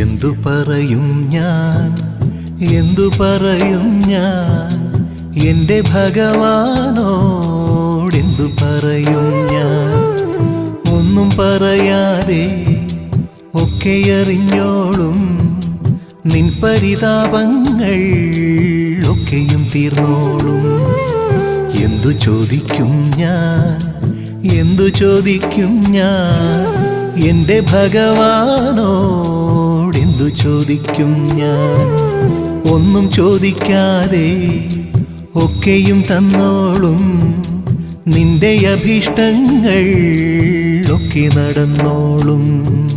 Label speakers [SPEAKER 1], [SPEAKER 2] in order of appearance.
[SPEAKER 1] എന്തു പറയും ഞാൻ? എന്തു പറയും ഞാൻ? എന്റെ ഭഗവാനോടെന്തു പറയും ഞാൻ? ഒന്നും പറയാതെ ഒക്കെ അറിഞ്ഞോളും. നിൻ പരിതാപങ്ങൾ ഒക്കെയും തീർന്നോളും. എന്തു ചോദിക്കും ഞാൻ? എന്തു ചോദിക്കും ഞാൻ? എന്റെ ചോദിക്കും ഞാൻ. ഒന്നും ചോദിക്കാതെ ഒക്കെയും തന്നോളും. നിന്റെ അഭീഷ്ടങ്ങൾ ഒക്കെ നടന്നോളും.